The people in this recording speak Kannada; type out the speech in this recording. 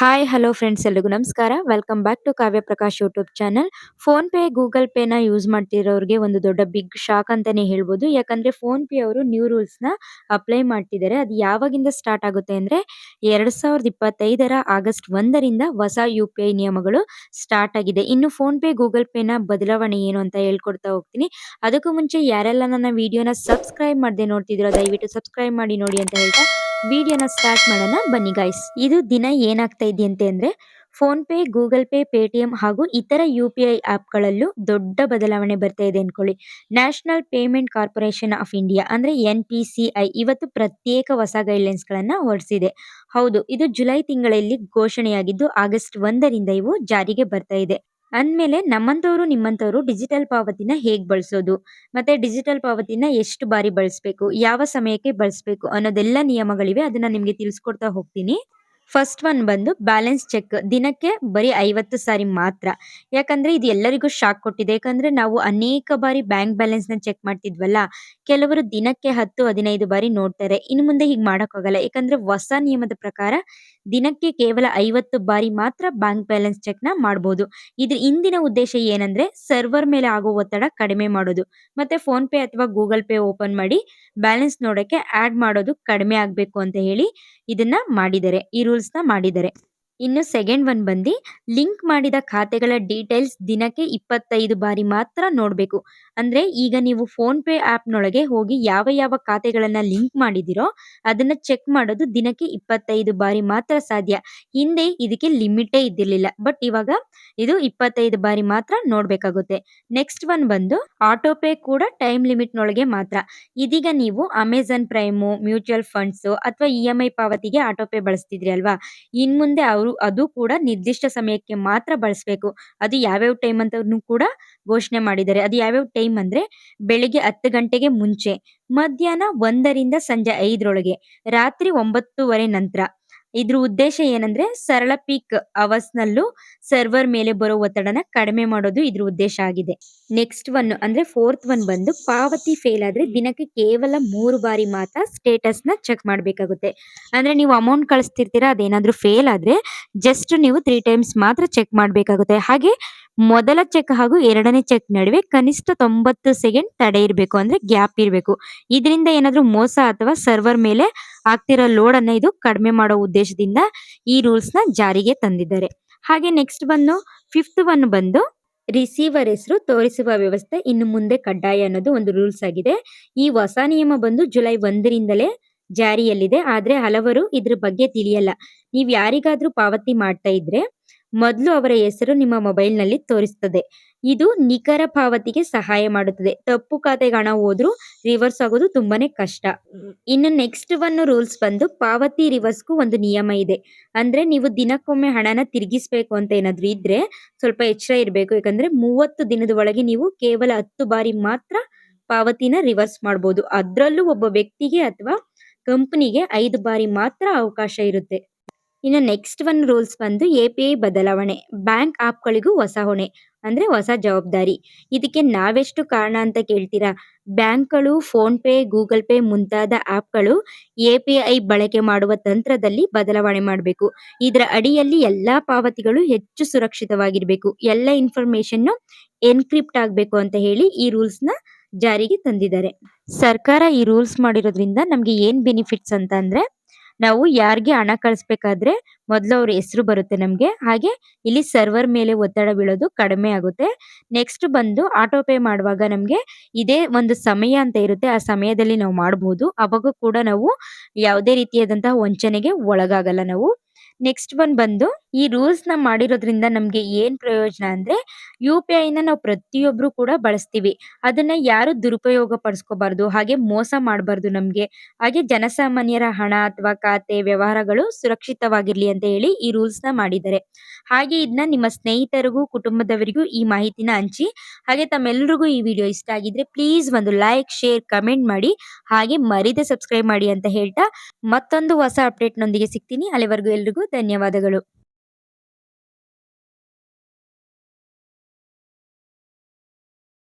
ಹಾಯ್ ಹಲೋ ಫ್ರೆಂಡ್ಸ್ ಎಲ್ಲರಿಗೂ ನಮಸ್ಕಾರ. Welcome back to Kavya Prakash YouTube channel PhonePe Google ಪೇನ use ಮಾಡ್ತಿರೋರಿಗೆ ಒಂದು ದೊಡ್ಡ ಬಿಗ್ ಶಾಕ್ ಅಂತಾನೆ ಹೇಳ್ಬೋದು. ಯಾಕಂದ್ರೆ ಫೋನ್ ಪೇ ಅವರು ನ್ಯೂ ರೂಲ್ಸ್ನ ಅಪ್ಲೈ ಮಾಡ್ತಿದ್ದಾರೆ. ಅದು ಯಾವಾಗಿಂದ ಸ್ಟಾರ್ಟ್ ಆಗುತ್ತೆ ಅಂದ್ರೆ ಎರಡ್ ಸಾವಿರದ ಇಪ್ಪತ್ತೈದರ ಆಗಸ್ಟ್ ಒಂದರಿಂದ ಹೊಸ ಯು ಪಿ ಐ ನಿಯಮಗಳು ಸ್ಟಾರ್ಟ್ ಆಗಿದೆ. ಇನ್ನು ಫೋನ್ ಪೇ ಗೂಗಲ್ ಪೇನ ಬದಲಾವಣೆ ಏನು ಅಂತ ಹೇಳ್ಕೊಡ್ತಾ ಹೋಗ್ತೀನಿ. ಅದಕ್ಕೂ ಮುಂಚೆ ಯಾರೆಲ್ಲ ನನ್ನ ವಿಡಿಯೋನ ಸಬ್ಸ್ಕ್ರೈಬ್ ಮಾಡದೆ ನೋಡ್ತಿದ್ದೀರೋ ದಯವಿಟ್ಟು ಸಬ್ಸ್ಕ್ರೈಬ್ ಮಾಡಿ ನೋಡಿ ಅಂತ ಹೇಳ್ತಾ ವಿಡಿಯೋನ ಸ್ಟಾರ್ಟ್ ಮಾಡೋಣ. ಬನ್ನಿ ಗೈಸ್ ಇದು ದಿನ ಏನಾಗ್ತಾ ಇದೆಯಂತೆ ಅಂದ್ರೆ, PhonePe, Google Pay, Paytm ಹಾಗೂ ಇತರ ಯು ಪಿ ಐ ಆಪ್ಗಳಲ್ಲೂ ದೊಡ್ಡ ಬದಲಾವಣೆ ಬರ್ತಾ ಇದೆ ಅನ್ಕೊಳ್ಳಿ. National Payment Corporation of India ಅಂದ್ರೆ ಎನ್ ಪಿ ಸಿ ಐ ಇವತ್ತು ಪ್ರತ್ಯೇಕ ಹೊಸ ಗೈಡ್ಲೈನ್ಸ್ ಗಳನ್ನ ಹೊರಡಿಸಿದೆ ಹೌದು, ಇದು ಜುಲೈ ತಿಂಗಳಲ್ಲಿ ಘೋಷಣೆಯಾಗಿದ್ದು, ಆಗಸ್ಟ್ ಒಂದರಿಂದ ಇವು ಜಾರಿಗೆ ಬರ್ತಾ ಇದೆ. ಅಂದ್ಮೇಲೆ ನಮ್ಮಂಥವ್ರು ನಿಮ್ಮಂತವ್ರು ಡಿಜಿಟಲ್ ಪಾವತಿನ ಹೇಗೆ ಬಳಸೋದು? ಮತ್ತೆ ಡಿಜಿಟಲ್ ಪಾವತಿನ ಎಷ್ಟು ಬಾರಿ ಬಳಸಬೇಕು? ಯಾವ ಸಮಯಕ್ಕೆ ಬಳಸಬೇಕು ಅನ್ನೋದೆಲ್ಲ ನಿಯಮಗಳಿವೆ. ಅದನ್ನ ನಿಮಗೆ ತಿಳಿಸ್ಕೊಡ್ತಾ ಹೋಗ್ತೀನಿ. ಫಸ್ಟ್ ಒನ್ ಬಂದು ಬ್ಯಾಲೆನ್ಸ್ ಚೆಕ್ ದಿನಕ್ಕೆ ಬರೀ ಐವತ್ತು ಸಾರಿ ಮಾತ್ರ. ಯಾಕಂದ್ರೆ ಇದು ಎಲ್ಲರಿಗೂ ಶಾಕ್ ಕೊಟ್ಟಿದೆ. ಯಾಕಂದ್ರೆ ನಾವು ಅನೇಕ ಬಾರಿ ಬ್ಯಾಂಕ್ ಬ್ಯಾಲೆನ್ಸ್ನ ಚೆಕ್ ಮಾಡ್ತಿದ್ವಲ್ಲ? ಕೆಲವರು ದಿನಕ್ಕೆ ಹತ್ತು, ಹದಿನೈದು ಬಾರಿ ನೋಡ್ತಾರೆ. ಇನ್ನು ಮುಂದೆ ಹೀಗೆ ಹೋಗಲ್ಲ ಯಾಕಂದ್ರೆ ಹೊಸ ನಿಯಮದ ಪ್ರಕಾರ ದಿನಕ್ಕೆ ಕೇವಲ ಐವತ್ತು ಬಾರಿ ಮಾತ್ರ ಬ್ಯಾಂಕ್ ಬ್ಯಾಲೆನ್ಸ್ ಚೆಕ್ನ ಮಾಡಬಹುದು ಇದ್ರ ಇಂದಿನ ಉದ್ದೇಶ ಏನಂದ್ರೆ ಸರ್ವರ್ ಮೇಲೆ ಆಗೋ ಒತ್ತಡ ಕಡಿಮೆ ಮಾಡೋದು. ಮತ್ತೆ ಫೋನ್ ಪೇ ಅಥವಾ ಗೂಗಲ್ ಪೇ ಓಪನ್ ಮಾಡಿ ಬ್ಯಾಲೆನ್ಸ್ ನೋಡಕ್ಕೆ ಆಡ್ ಮಾಡೋದು ಕಡಿಮೆ ಆಗ್ಬೇಕು ಅಂತ ಹೇಳಿ ಇದನ್ನ ಮಾಡಿದ್ದಾರೆ. ಈ ನ ಮಾಡಿದ್ದಾರೆ ಇನ್ನು ಸೆಕೆಂಡ್ ಒನ್ ಬಂದು ಲಿಂಕ್ ಮಾಡಿದ ಖಾತೆಗಳ ಡೀಟೇಲ್ಸ್ ದಿನಕ್ಕೆ ಇಪ್ಪತ್ತೈದು ಬಾರಿ ಮಾತ್ರ ನೋಡಬೇಕು. ಅಂದ್ರೆ ಈಗ ನೀವು ಫೋನ್ ಪೇ ಆಪ್ ನೊಳಗೆ ಹೋಗಿ ಯಾವ ಯಾವ ಖಾತೆಗಳನ್ನು ಲಿಂಕ್ ಮಾಡಿದಿರೋ ಅದನ್ನ ಚೆಕ್ ಮಾಡೋದು ದಿನಕ್ಕೆ ಇಪ್ಪತ್ತೈದು ಬಾರಿ ಮಾತ್ರ ಸಾಧ್ಯ. ಹಿಂದೆ ಇದಕ್ಕೆ ಲಿಮಿಟೇ ಇದ್ದಿರಲಿಲ್ಲ ಬಟ್ ಇವಾಗ ಇದು ಇಪ್ಪತ್ತೈದು ಬಾರಿ ಮಾತ್ರ ನೋಡಬೇಕಾಗುತ್ತೆ. ನೆಕ್ಸ್ಟ್ ಒನ್ ಬಂದು ಆಟೋ ಪೇ ಕೂಡ ಟೈಮ್ ಲಿಮಿಟ್ ನೊಳಗೆ ಮಾತ್ರ. ಇದೀಗ ನೀವು ಅಮೆಝಾನ್ ಪ್ರೈಮು ಮ್ಯೂಚುವಲ್ ಫಂಡ್ಸು ಅಥವಾ ಇ ಎಂ ಐ ಪಾವತಿಗೆ ಆಟೋ ಪೇ ಬಳಸ್ತಿದ್ರಿ ಅಲ್ವಾ? ಇನ್ ಮುಂದೆ ಅವರು ಅದು ಕೂಡ ನಿರ್ದಿಷ್ಟ ಸಮಯಕ್ಕೆ ಮಾತ್ರ ಬಳಸಬೇಕು. ಅದು ಯಾವ್ಯಾವ ಟೈಮ್ ಅಂತ ಕೂಡ ಘೋಷಣೆ ಮಾಡಿದ್ದಾರೆ. ಅದು ಯಾವ್ಯಾವ ಟೈಮ್ ಅಂದ್ರೆ ಬೆಳಿಗ್ಗೆ ಹತ್ತು ಗಂಟೆಗೆ ಮುಂಚೆ, ಮಧ್ಯಾಹ್ನ ಒಂದರಿಂದ ಸಂಜೆ ಐದರೊಳಗೆ, ರಾತ್ರಿ ಒಂಬತ್ತುವರೆ ನಂತರ. ಇದ್ರ ಉದ್ದೇಶ ಏನಂದ್ರೆ ಸರಳ ಪೀಕ್ ಅವರ್ಸ್ ನಲ್ಲೂ ಸರ್ವರ್ ಮೇಲೆ ಬರೋ ಒತ್ತಡನ ಕಡಿಮೆ ಮಾಡೋದು ಇದ್ರ ಉದ್ದೇಶ ಆಗಿದೆ. ನೆಕ್ಸ್ಟ್ ಒನ್ ಅಂದ್ರೆ ಫೋರ್ತ್ ಒನ್ ಬಂದು ಪಾವತಿ ಫೇಲ್ ಆದ್ರೆ ದಿನಕ್ಕೆ ಕೇವಲ ಮೂರು ಬಾರಿ ಮಾತ್ರ ಸ್ಟೇಟಸ್ನ ಚೆಕ್ ಮಾಡಬೇಕಾಗುತ್ತೆ. ಅಂದ್ರೆ ನೀವು ಅಮೌಂಟ್ ಕಳಿಸ್ತಿರ್ತೀರಾ, ಅದೇನಾದ್ರೂ ಫೇಲ್ ಆದ್ರೆ ಜಸ್ಟ್ ನೀವು ತ್ರೀ ಟೈಮ್ಸ್ ಮಾತ್ರ ಚೆಕ್ ಮಾಡಬೇಕಾಗುತ್ತೆ. ಹಾಗೆ ಮೊದಲ ಚೆಕ್ ಹಾಗೂ ಎರಡನೇ ಚೆಕ್ ನಡುವೆ ಕನಿಷ್ಠ ತೊಂಬತ್ತು ಸೆಕೆಂಡ್ ತಡೆ ಇರಬೇಕು, ಅಂದ್ರೆ ಗ್ಯಾಪ್ ಇರಬೇಕು. ಇದರಿಂದ ಏನಾದ್ರೂ ಮೋಸ ಅಥವಾ ಸರ್ವರ್ ಮೇಲೆ ಆಗ್ತಿರೋ ಲೋಡ್ ಅನ್ನ ಇದು ಕಡಿಮೆ ಮಾಡೋ ಉದ್ದೇಶದಿಂದ ಈ ರೂಲ್ಸ್ನ ಜಾರಿಗೆ ತಂದಿದ್ದಾರೆ. ಹಾಗೆ ನೆಕ್ಸ್ಟ್ ಬಂದು ಫಿಫ್ತ್ ಒನ್ ಬಂದು ರಿಸೀವರ್ ಹೆಸರು ತೋರಿಸುವ ವ್ಯವಸ್ಥೆ ಇನ್ನು ಮುಂದೆ ಕಡ್ಡಾಯ ಅನ್ನೋದು ಒಂದು ರೂಲ್ಸ್ ಆಗಿದೆ. ಈ ಹೊಸ ನಿಯಮ ಬಂದು ಜುಲೈ ಒಂದರಿಂದಲೇ ಜಾರಿಯಲ್ಲಿದೆ. ಆದ್ರೆ ಹಲವರು ಇದ್ರ ಬಗ್ಗೆ ತಿಳಿಯಲ್ಲ. ನೀವು ಯಾರಿಗಾದ್ರೂ ಪಾವತಿ ಮಾಡ್ತಾ ಇದ್ರೆ ಮೊದಲು ಅವರ ಹೆಸರು ನಿಮ್ಮ ಮೊಬೈಲ್ನಲ್ಲಿ ತೋರಿಸ್ತದೆ. ಇದು ನಿಖರ ಪಾವತಿಗೆ ಸಹಾಯ ಮಾಡುತ್ತದೆ. ತಪ್ಪು ಖಾತೆಗೆ ಹಣ ಹೋದ್ರೂ ರಿವರ್ಸ್ ಆಗೋದು ತುಂಬಾನೇ ಕಷ್ಟ. ಇನ್ನು ನೆಕ್ಸ್ಟ್ ಒನ್ ರೂಲ್ಸ್ ಬಂದು ಪಾವತಿ ರಿವರ್ಸ್ಗೂ ಒಂದು ನಿಯಮ ಇದೆ. ಅಂದ್ರೆ ನೀವು ದಿನಕ್ಕೊಮ್ಮೆ ಹಣನ ತಿರುಗಿಸ್ಬೇಕು ಅಂತ ಏನಾದ್ರು ಇದ್ರೆ ಸ್ವಲ್ಪ ಎಚ್ಚರ ಇರಬೇಕು. ಯಾಕಂದ್ರೆ ಮೂವತ್ತು ದಿನದ ಒಳಗೆ ನೀವು ಕೇವಲ ಹತ್ತು ಬಾರಿ ಮಾತ್ರ ಪಾವತಿನ ರಿವರ್ಸ್ ಮಾಡಬಹುದು ಅದ್ರಲ್ಲೂ ಒಬ್ಬ ವ್ಯಕ್ತಿಗೆ ಅಥವಾ ಕಂಪನಿಗೆ ಐದು ಬಾರಿ ಮಾತ್ರ ಅವಕಾಶ ಇರುತ್ತೆ. ಇನ್ನು ನೆಕ್ಸ್ಟ್ ಒನ್ ರೂಲ್ಸ್ ಬಂದು ಎ ಪಿ ಐ ಬದಲಾವಣೆ. ಬ್ಯಾಂಕ್ ಆಪ್ಗಳಿಗೂ ಹೊಸ ಹೊಣೆ, ಅಂದ್ರೆ ಹೊಸ ಜವಾಬ್ದಾರಿ. ಇದಕ್ಕೆ ನಾವೆಷ್ಟು ಕಾರಣ ಅಂತ ಕೇಳ್ತೀರಾ? ಬ್ಯಾಂಕ್ಗಳು ಫೋನ್ ಪೇ ಗೂಗಲ್ ಪೇ ಮುಂತಾದ ಆಪ್ಗಳು ಎ ಪಿ ಐ ಬಳಕೆ ಮಾಡುವ ತಂತ್ರದಲ್ಲಿ ಬದಲಾವಣೆ ಮಾಡಬೇಕು. ಇದರ ಅಡಿಯಲ್ಲಿ ಎಲ್ಲ ಪಾವತಿಗಳು ಹೆಚ್ಚು ಸುರಕ್ಷಿತವಾಗಿರಬೇಕು. ಎಲ್ಲ ಇನ್ಫಾರ್ಮೇಷನ್ನು ಎನ್ಕ್ರಿಪ್ಟ್ ಆಗಬೇಕು ಅಂತ ಹೇಳಿ ಈ ರೂಲ್ಸ್ನ ಜಾರಿಗೆ ತಂದಿದ್ದಾರೆ. ಸರ್ಕಾರ ಈ ರೂಲ್ಸ್ ಮಾಡಿರೋದ್ರಿಂದ ನಮಗೆ ಏನ್ ಬೆನಿಫಿಟ್ಸ್ ಅಂತ ಅಂದ್ರೆ ನಾವು ಯಾರಿಗೆ ಹಣ ಕಳಿಸ್ಬೇಕಾದ್ರೆ ಮೊದಲು ಅವ್ರ ಹೆಸರು ಬರುತ್ತೆ ನಮಗೆ. ಹಾಗೆ ಇಲ್ಲಿ ಸರ್ವರ್ ಮೇಲೆ ಒತ್ತಡ ಬೀಳೋದು ಕಡಿಮೆ ಆಗುತ್ತೆ. ನೆಕ್ಸ್ಟ್ ಬಂದು ಆಟೋ ಪೇ ಮಾಡುವಾಗ ನಮಗೆ ಇದೇ ಒಂದು ಸಮಯ ಅಂತ ಇರುತ್ತೆ. ಆ ಸಮಯದಲ್ಲಿ ನಾವು ಮಾಡಬಹುದು ಅವಾಗ ಕೂಡ ನಾವು ಯಾವುದೇ ರೀತಿಯಾದಂತಹ ವಂಚನೆಗೆ ಒಳಗಾಗಲ್ಲ ನಾವು. ನೆಕ್ಸ್ಟ್ ಒನ್ ಬಂದು, ಈ ರೂಲ್ಸ್ನ ಮಾಡಿರೋದ್ರಿಂದ ನಮ್ಗೆ ಏನ್ ಪ್ರಯೋಜನ ಅಂದ್ರೆ ಯು ಪಿ ಐ ನ ನಾವು ಪ್ರತಿಯೊಬ್ರು ಕೂಡ ಬಳಸ್ತೀವಿ. ಅದನ್ನ ಯಾರು ದುರುಪಯೋಗ ಪಡಿಸ್ಕೋಬಾರ್ದು ಹಾಗೆ ಮೋಸ ಮಾಡಬಾರ್ದು ನಮ್ಗೆ. ಹಾಗೆ ಜನಸಾಮಾನ್ಯರ ಹಣ ಅಥವಾ ಖಾತೆ, ವ್ಯವಹಾರಗಳು ಸುರಕ್ಷಿತವಾಗಿರ್ಲಿ ಅಂತ ಹೇಳಿ ಈ ರೂಲ್ಸ್ನ ಮಾಡಿದ್ದಾರೆ. ಹಾಗೆ ಇದನ್ನ ನಿಮ್ಮ ಸ್ನೇಹಿತರಿಗೂ, ಕುಟುಂಬದವರಿಗೂ ಈ ಮಾಹಿತಿನ ಹಂಚಿ, ಹಾಗೆ ತಮ್ಮೆಲ್ಲರಿಗೂ ಈ ವಿಡಿಯೋ ಇಷ್ಟ ಆಗಿದ್ರೆ ಪ್ಲೀಸ್ ಒಂದು ಲೈಕ್ ಶೇರ್ ಕಮೆಂಟ್ ಮಾಡಿ, ಹಾಗೆ ಮರಿದೆ ಸಬ್ಸ್ಕ್ರೈಬ್ ಮಾಡಿ ಅಂತ ಹೇಳ್ತಾ ಮತ್ತೊಂದು ಹೊಸ ಅಪ್ಡೇಟ್ ನೊಂದಿಗೆ ಸಿಗ್ತೀನಿ. ಅಲ್ಲಿವರೆಗೂ ಎಲ್ರಿಗೂ ಧನ್ಯವಾದಗಳು